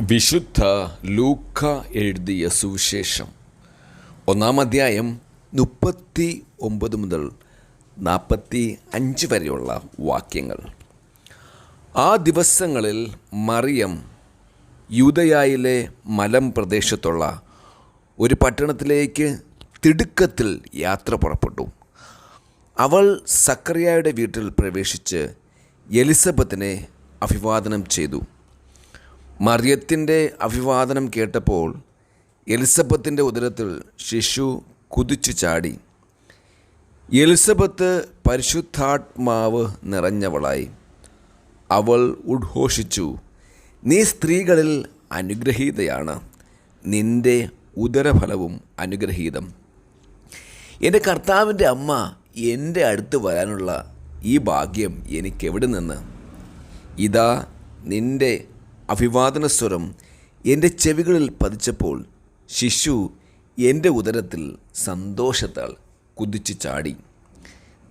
വിശുദ്ധ ലൂക്ക എഴുതിയ സുവിശേഷം. ഒന്നാം അധ്യായം മുപ്പത്തി ഒമ്പത് മുതൽ നാൽപ്പത്തി അഞ്ച് വരെയുള്ള വാക്യങ്ങൾ. ആ ദിവസങ്ങളിൽ മറിയം യൂതയായിലെ മലം പ്രദേശത്തുള്ള ഒരു പട്ടണത്തിലേക്ക് തിടുക്കത്തിൽ യാത്ര പുറപ്പെട്ടു. അവൾ സക്കറിയായുടെ വീട്ടിൽ പ്രവേശിച്ച് എലിസബത്തിനെ അഭിവാദനം ചെയ്തു. മറിയത്തിന്റെ അഭിവാദനം കേട്ടപ്പോൾ എലിസബത്തിന്റെ ഉദരത്തിൽ ശിശു കുതിച്ചു ചാടി. എലിസബത്ത് പരിശുദ്ധാത്മാവ് നിറഞ്ഞവളായി. അവൾ ഉദ്ഘോഷിച്ചു നീ സ്ത്രീകളിൽ അനുഗ്രഹീതയാണ്. നിന്റെ ഉദരഫലവും അനുഗ്രഹീതം. എന്റെ കർത്താവിന്റെ അമ്മ എന്റെ അടുത്ത് വരാനുള്ള ഈ ഭാഗ്യം എനിക്കെവിടെ നിന്ന് ഇതാ നിന്റെ അഭിവാദന സ്വരം എന്റെ ചെവികളിൽ പതിച്ചപ്പോൾ ശിശു എന്റെ ഉദരത്തിൽ സന്തോഷത്താൽ കുതിച്ചു ചാടി.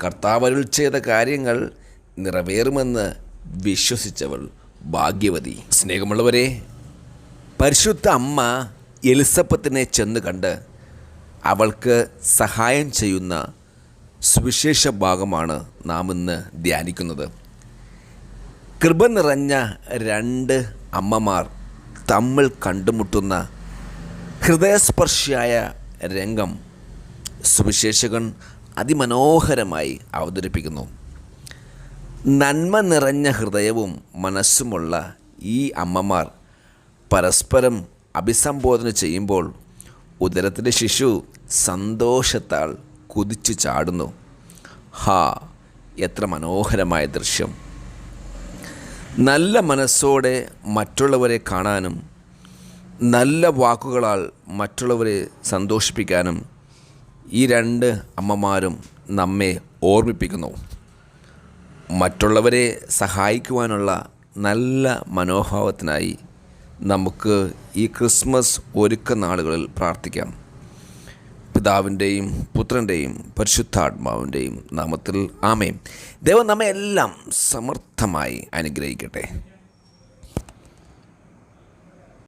കർത്താവരുൾ ചെയ്ത കാര്യങ്ങൾ നിറവേറുമെന്ന് വിശ്വസിച്ചവൾ ഭാഗ്യവതി. സ്നേഹമുള്ളവരെ പരിശുദ്ധ അമ്മ എലിസബത്തിനെ ചെന്ന് കണ്ട് അവൾക്ക് സഹായം ചെയ്യുന്ന സുവിശേഷ ഭാഗമാണ് നാം ഇന്ന് ധ്യാനിക്കുന്നത്. കൃപ നിറഞ്ഞ രണ്ട് അമ്മമാർ തമ്മിൽ കണ്ടുമുട്ടുന്ന ഹൃദയസ്പർശിയായ രംഗം സുവിശേഷകൻ അതിമനോഹരമായി അവതരിപ്പിക്കുന്നു. നന്മ നിറഞ്ഞ ഹൃദയവും മനസ്സുമുള്ള ഈ അമ്മമാർ പരസ്പരം അഭിസംബോധന ചെയ്യുമ്പോൾ ഉദരത്തിന്റെ ശിശു സന്തോഷത്താൽ കുതിച്ചു ചാടുന്നു. ഹാ എത്ര മനോഹരമായ ദൃശ്യം. നല്ല മനസ്സോടെ മറ്റുള്ളവരെ കാണാനും നല്ല വാക്കുകളാൽ മറ്റുള്ളവരെ സന്തോഷിപ്പിക്കാനും ഈ രണ്ട് അമ്മമാരും നമ്മെ ഓർമ്മിപ്പിക്കുന്നു. മറ്റുള്ളവരെ സഹായിക്കുവാനുള്ള നല്ല മനോഭാവത്തിനായി നമുക്ക് ഈ ക്രിസ്മസ് ഒരുക്ക നാളുകളിൽ പ്രാർത്ഥിക്കാം. പിതാവിന്റെയും പുത്രന്റെയും പരിശുദ്ധാത്മാവിന്റെയും നാമത്തിൽ ആമേം ദൈവം നമ്മെ എല്ലാം സമർത്ഥമായി അനുഗ്രഹിക്കട്ടെ.